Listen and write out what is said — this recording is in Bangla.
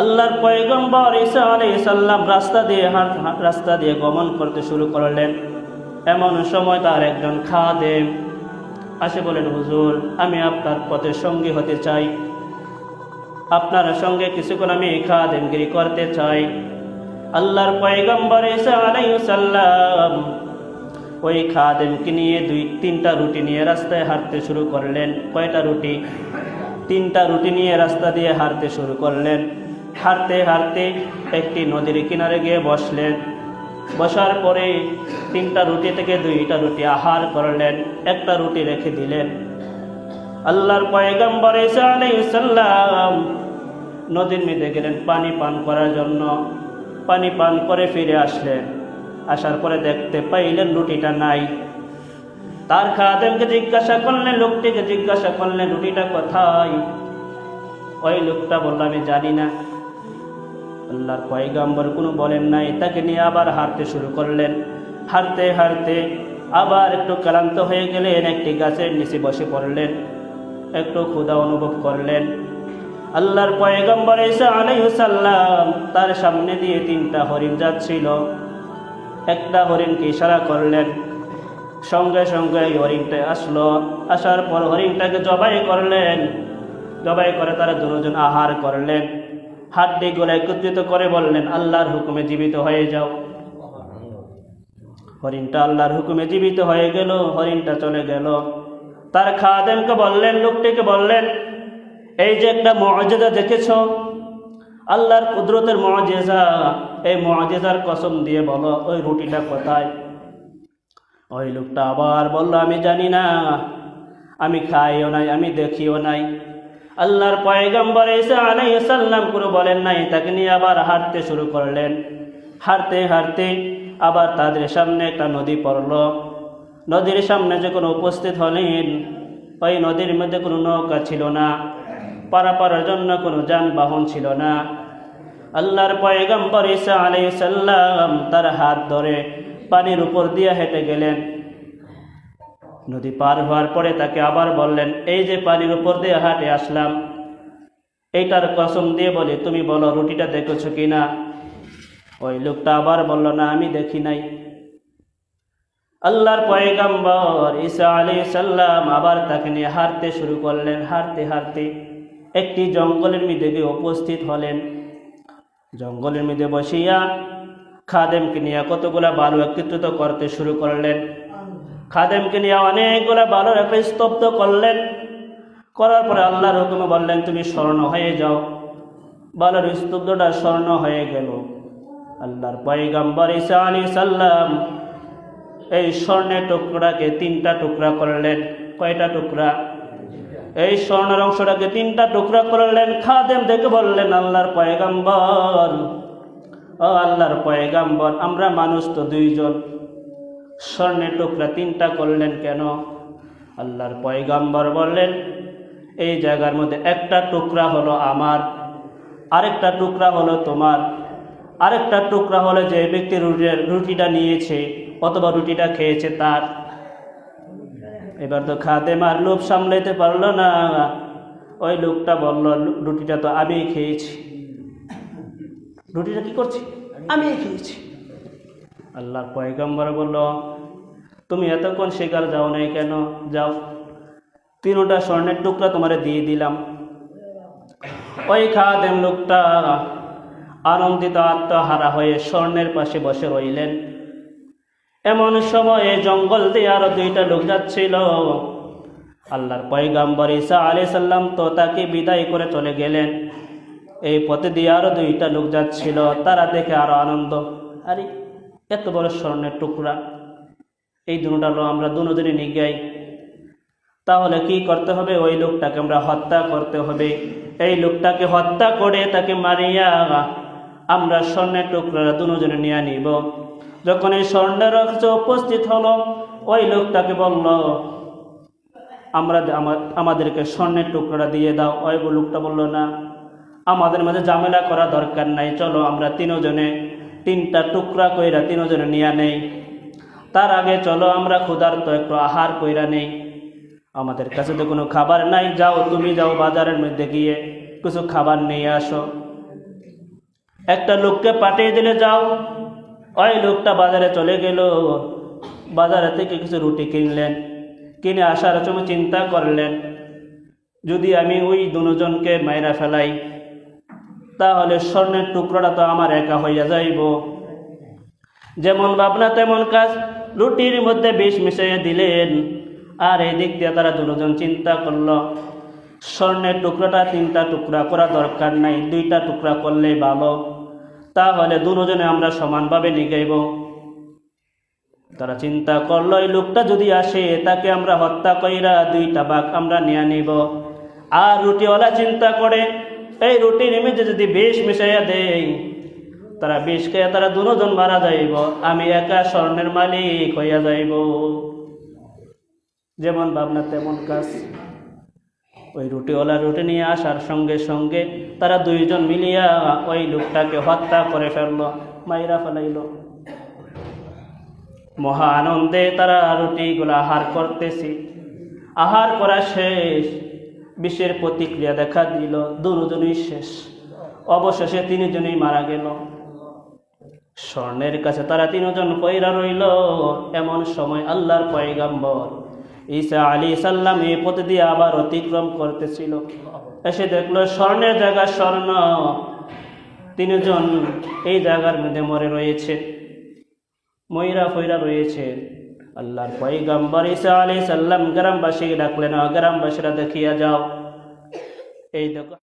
আল্লাহর পয়গম্বর ঈসা আলাইহিস সাল্লাম রাস্তা দিয়ে হাঁট রাস্তা দিয়ে গমন করতে শুরু করলেন। এমন সময় তার একজন খাদেম আসে বলেন, হুজুর, আমি আপনার পথের সঙ্গী হতে চাই। আপনার সঙ্গে কিছুক্ষণ আমি খাদেমগিরি করতে চাই। আল্লাহর পয়গম্বর ঈসা আলাইহিস সালাম ওই খাদেমকে নিয়ে দুই, তিনটা রুটি নিয়ে রাস্তায় হাঁটতে শুরু করলেন। কয়টা রুটি? তিনটা রুটি নিয়ে রাস্তা দিয়ে হাঁটতে শুরু করলেন। হাঁটতে হাঁটতে একটি নদীর কিনারে গিয়ে বসলেন। বসার পরে তিনটা রুটি থেকে দুইটা রুটি আহার করলেন, একটা রুটি রেখে দিলেন। আল্লাহর পয়গম্বর আলাইহিস নদীর মধ্যে গেলেন পানি পান করার জন্য। পানি পান করে ফিরে আসলেন। আসার পরে দেখতে পাইলেন রুটিটা নাই। তার খাদেমকে জিজ্ঞাসা করলেন, লোকটিকে জিজ্ঞাসা করলেন, রুটিটা কোথায়? ওই লোকটা বলল, আমি জানি না। আল্লাহর পয়গাম্বর কোনো বলেন নাই, তাকে নিয়ে আবার হাঁটতে শুরু করলেন। হাঁটতে হাঁটতে আবার একটু ক্লান্ত হয়ে গেলেন, একটি গাছের নিচে বসে পড়লেন, একটু ক্ষুধা অনুভব করলেন। আল্লাহর পয়গম্বর ঈসা আলাইহিস সালাম তার সামনে দিয়ে তিনটা হরিণ যাচ্ছিল। একটা হরিণকে ইশারা করলেন, সঙ্গে সঙ্গে এই হরিণটা আসলো। আসার পর হরিণটাকে জবাই করলেন, জবাই করে তারা দুজন আহার করলেন। হাড্ডিগুলো একত্রিত করে বললেন, আল্লাহর হুকুমে জীবিত হয়ে যাও। হরিণটা আল্লাহর হুকুমে জীবিত হয়ে গেল, হরিণটা চলে গেল। তার খাদেমকে বললেন, লোকটিকে বললেন, এই যে একটা মর্যাদা দেখেছ? আল্লাহর কুদরতের মজেজা এই মজেজার কসম দিয়ে বলো, ওই রুটিটা কোথায়? ওই লোকটা আবার বলল, আমি জানি না। আমি খাইও নাই, আমি দেখিও নাই। আল্লাহর পয়গম্বর এসে আলাই সাল্লাম করে বলেন নাই, তাকে নিয়ে আবার হাঁটতে শুরু করলেন। হাঁটতে হাঁটতে আবার তাদের সামনে একটা নদী পড়ল। নদীর সামনে যখন উপস্থিত হলেন, ওই নদীর মধ্যে কোনো নৌকা ছিল না পারাপারের জন্য কোনো যানবাহন ছিল না। আল্লাহর পয়গম্বর ঈসা আলাইহিস সালাম তার হাত ধরে পানির উপর দিয়ে হেঁটে গেলেন। নদী পার হওয়ার পরে তাকে আবার বললেন, এই যে পানির উপর দিয়ে হাঁটে আসলাম, এইটার কসম দিয়ে বলি, তুমি বলো রুটিটা দেখেছ কি না ওই লোকটা আবার বলল, না, আমি দেখি নাই। আল্লাহর পয়গাম্বর ঈসা আলী সাল্লাম আবার তাকে নিয়ে হাঁটতে শুরু করলেন। হাঁটতে হাঁটতে একটি জঙ্গলের মধ্যে গিয়ে উপস্থিত হলেন। জঙ্গলের মধ্যে বসিয়া খাদেমকে নিয়ে কতগুলা বালু একত্রিত করতে শুরু করলেন। খাদেমকে নিয়ে অনেকগুলো ভালো একটা স্তব্ধ করলেন। করার পরে আল্লাহর হুকুমে বললেন, তুমি স্বর্ণ হয়ে যাও। বালুর স্তব্ধটা স্বর্ণ হয়ে গেল। আল্লাহর পয়গাম্বর ঈসা আলী সাল্লাম এই স্বর্ণের টুকরাকে তিনটা টুকরা করলেন। কয়টা টুকরা? এই স্বর্ণের অংশটাকে তিনটা টুকরা করলেন। খাদেম দেখে বললেন, আল্লাহর পয়গাম্বর, ও আল্লাহর পয়গাম্বর, আমরা মানুষ তো দুইজন। স্বর্ণের টুকরা তিনটা করলেন কেন? আল্লাহর পয়গাম্বর বললেন, এই জায়গার মধ্যে একটা টুকরা হলো আমার, আরেকটা টুকরা হলো তোমার। আরেকটা টুকরা হলো যে ব্যক্তি রুটিটা নিয়েছে অথবা রুটিটা খেয়েছে তার। এবার তো খাদেম আর লোভ সামলাইতে পারল না। ওই লোকটা বলল, রুটিটা তো আমি খেয়েছি। রুটিটা কি করছি? আমি খেয়েছি। আল্লাহর পয়গম্বর বলল, তুমি এতক্ষণ শিকার যাও নাই কেন? যাও। তিনটা স্বর্ণের টুকরা তোমারে দিয়ে দিলাম। ওই খাদেম লোকটা আনন্দিত আত্মহারা হয়ে স্বর্ণের পাশে বসে রইলেন। এমন সময়ে জঙ্গল দিয়ে আরও দুইটা লোক যাচ্ছিল। আল্লাহর পয়গাম্বর ঈসা আলি সাল্লাম তো তাকে বিদায় করে চলে গেলেন। এই পথে দিয়ে আরও দুইটা লোক যাচ্ছিল, তারা দেখে আরও আনন্দ। আরে এত বড় স্বর্ণের টুকরা। এই দুটা লো আমরা দুজনে নিয়ে যাই। তাহলে কি করতে হবে? ওই লোকটাকে আমরা হত্যা করতে হবে। এই লোকটাকে হত্যা করে তাকে মারিয়া আমরা স্বর্ণের টুকরা দুজনে নিয়ে নিব। যখন এই স্বর্ণের উপস্থিত হলো, ওই লোকটাকে বলল, আমরা আমাদেরকে স্বর্ণের টুকরা দিয়ে দাও। ওই লোকটা বলল, না, আমাদের মাঝে ঝামেলা করা দরকার নাই। চলো আমরা তিনজনে তিনটা টুকরা কইরা তিনজনে নিয়ে নেই। তার আগে চলো আমরা ক্ষুধার্ত একটু আহার কইরা নেই। আমাদের কাছে তো কোনো খাবার নাই, যাও তুমি যাও বাজারের মধ্যে গিয়ে কিছু খাবার নিয়ে আসো। একটা লোককে পাঠিয়ে দিলে যাও। ওই লোকটা বাজারে চলে গেল। বাজারে থেকে কিছু রুটি কিনলেন। কিনে আসার সময় চিন্তা করলেন, যদি আমি ওই দুজনকে মাইরা ফেলাই তাহলে স্বর্ণের টুকরোটা তো আমার একা হইয়া যাইব। যেমন ভাবনা, তেমন কাজ। রুটির মধ্যে বিষ মিশিয়ে দিলেন। আর এই দিক দিয়ে তারা দুজন চিন্তা করল, স্বর্ণের টুকরাটা তিনটা টুকরা করা দরকার নাই, দুইটা টুকরা করলেই ভালো। তাহলে দুজনে আমরা সমানভাবে নিগাইব। তারা চিন্তা করল, এই লোকটা যদি আসে, তাকে আমরা হত্যা কইরা দুইটা বাঘ আমরা নিয়ে নিব। আর রুটিওয়ালা চিন্তা করে এই রুটির ইমেজে যদি বিষ মিশাইয়া দেই, তারা বিষ খেয়ে তারা দুজন মারা যাইব, আমি একা স্বর্ণের মালিক হইয়া যাইব। যেমন ভাবনা তেমন কাজ। ওই রুটিওয়ালা রুটি নিয়ে আসার সঙ্গে সঙ্গে তারা দুইজন মিলিয়া ওই লোকটাকে হত্যা করে ফেলল, মাইরা ফেলাইল। মহা আনন্দে তারা রুটিগুলো আহার করতেছি। আহার করা শেষ। বিষের প্রতিক্রিয়া দেখা দিল। দুজনই শেষ। অবশেষে তিনজনই মারা গেল। স্বর্ণের কাছে তারা তিনজন পয়রা রইল। এমন সময় আল্লাহর পয়গাম্বর ঈসা আলী সাল্লাম এই পথ দিয়ে আবার অতিক্রম করতেছিল। এসে দেখল স্বর্ণের জায়গা স্বর্ণ। তিনজন এই জায়গার মধ্যে মরে রয়েছে। ময়রা ফয়রা রয়েছে। আল্লাহর পয়গাম্বর ইসা আলি সাল্লাম গ্রামবাসী ডাকলেন গ্রামবাসীরা দেখিয়া যাও। এই দেখো